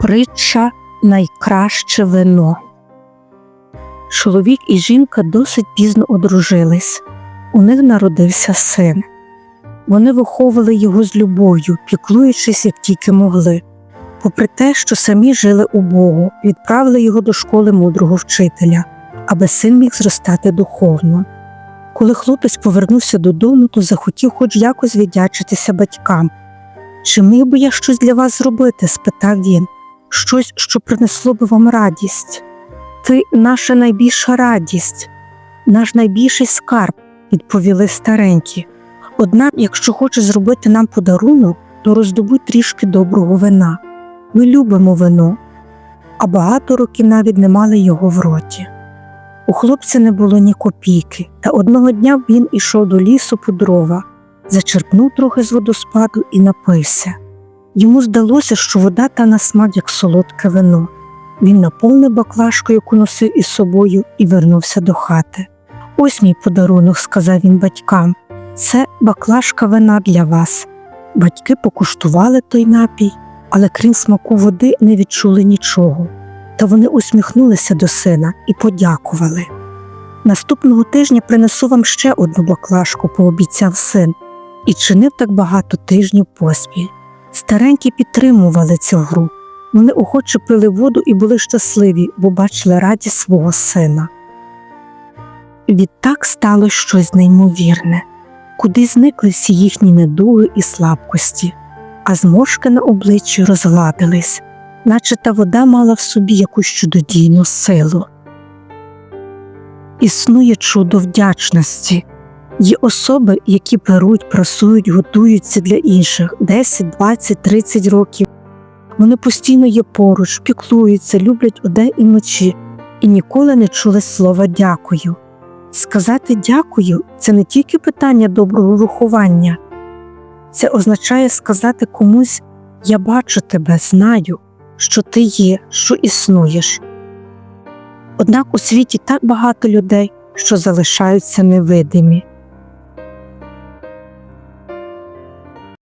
Притча найкраще вино. Чоловік і жінка досить пізно одружились. У них народився син. Вони виховували його з любов'ю, піклуючись, як тільки могли. Попри те, що самі жили у Богу, відправили його до школи мудрого вчителя, аби син міг зростати духовно. Коли хлопець повернувся додому, то захотів хоч якось віддячитися батькам. Чи міг би я щось для вас зробити? спитав він. Щось, що принесло би вам радість. Ти наша найбільша радість, наш найбільший скарб, відповіли старенькі. Однак, якщо хочеш зробити нам подарунок, то роздобудь трішки доброго вина. Ми любимо вино, а багато років навіть не мали його в роті. У хлопця не було ні копійки, та одного дня він ішов до лісу по дрова, зачерпнув трохи з водоспаду і напився. Йому здалося, що вода та на смак, як солодке вино. Він наповнив баклажку, яку носив із собою, і вернувся до хати. Ось мій подарунок, сказав він батькам. Це баклажка вина для вас. Батьки покуштували той напій, але крім смаку води не відчули нічого. Та вони усміхнулися до сина і подякували. Наступного тижня принесу вам ще одну баклажку, пообіцяв син, і чинив так багато тижнів поспіль. Старенькі підтримували цю гру. Вони охоче пили воду і були щасливі, бо бачили радість свого сина. Відтак стало щось неймовірне, куди зникли всі їхні недуги і слабкості, а зморшки на обличчі розгладились, наче та вода мала в собі якусь чудодійну силу. Існує чудо вдячності. Є особи, які беруть, прасують, готуються для інших 10, 20, 30 років. Вони постійно є поруч, піклуються, люблять удень і вночі і ніколи не чули слова дякую. Сказати дякую це не тільки питання доброго виховання, це означає сказати комусь Я бачу тебе, знаю, що ти є, що існуєш. Однак у світі так багато людей, що залишаються невидимі.